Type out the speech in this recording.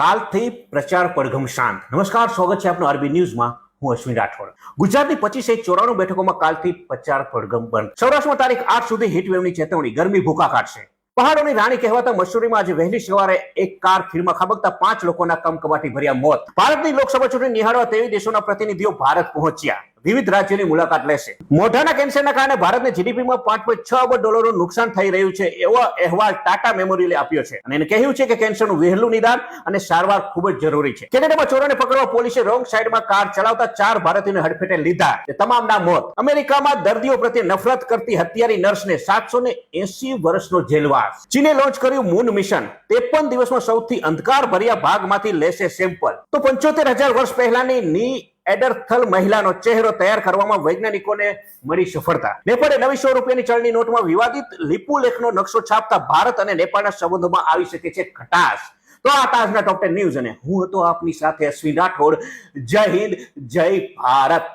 કાલથી પ્રચાર પડઘમ શાંત. નમસ્કાર, સ્વાગત છે આપનું આરબી ન્યૂઝમાં. હું અશ્વિન રાઠોડ. ગુજરાતની પચીસે ચોરાણું બેઠકોમાં કાલથી પ્રચાર પડઘમ બંધ. સૌરાષ્ટ્રમાં તારીખ આઠ સુધી હીટવેવની ચેતવણી. ગરમી ભૂકા કાઢશે. પહાડોની રાણી કહેવાતા મસૂરીમાં આજે વહેલી સવારે એક કાર ખીણમાં ખાબકતા પાંચ લોકોના કમકમાટી ભર્યા મોત. ભારતની લોકસભા ચૂંટણી નિહાળવા તેવી દેશોના પ્રતિનિધિઓ ભારત પહોંચ્યા. વિવિધ રાજ્યોની મુલાકાત લેશે. મોઢાના કેન્સરના કારણે ભારતને જીડીપીમાં પાંચ પોઈન્ટ છ અબજ ડોલરનું નુકસાન થઈ રહ્યું છે એવો અહેવાલ ટાટા મેમોરિયલે આપ્યો છે. અને એને કહ્યું છે કે કેન્સરનું વહેલું નિદાન અને સારવાર ખૂબ જ જરૂરી છે. કેનેડામાં ચોરોને પકડવા પોલીસે રોંગ સાઈડમાં કાર ચલાવતા ચાર ભારતીયોને હડફેટે લીધા. તમામના મોત. અમેરિકામાં દર્દીઓ પ્રત્યે નફરત કરતી હત્યારી નર્સને સાતસો ને એસી વર્ષનો જેલવાસ. ચીને લોન્ચ કર્યું મૂન મિશન. ત્રેપન દિવસમાં સૌથી અંધકાર ભર્યા ભાગમાંથી લેશે સેમ્પલ. તો પંચોતેર હજાર વર્ષ પહેલાની ની એડરથલ મહિલાનો ચહેરો તૈયાર કરવામાં વૈજ્ઞાનિકોને મળી સફળતા. નેપાળે નવી સો રૂપિયાની ચલણી નોટમાં વિવાદિત લિપુલેખનો નકશો છાપતા ભારત અને નેપાળના સંબંધોમાં આવી શકે છે ખટાશ તો આ તાજના ટોપ ટેન ન્યૂઝ અને હું હતો આપની સાથે અશ્વિન રાઠોડ. જય હિન્દ, જય ભારત.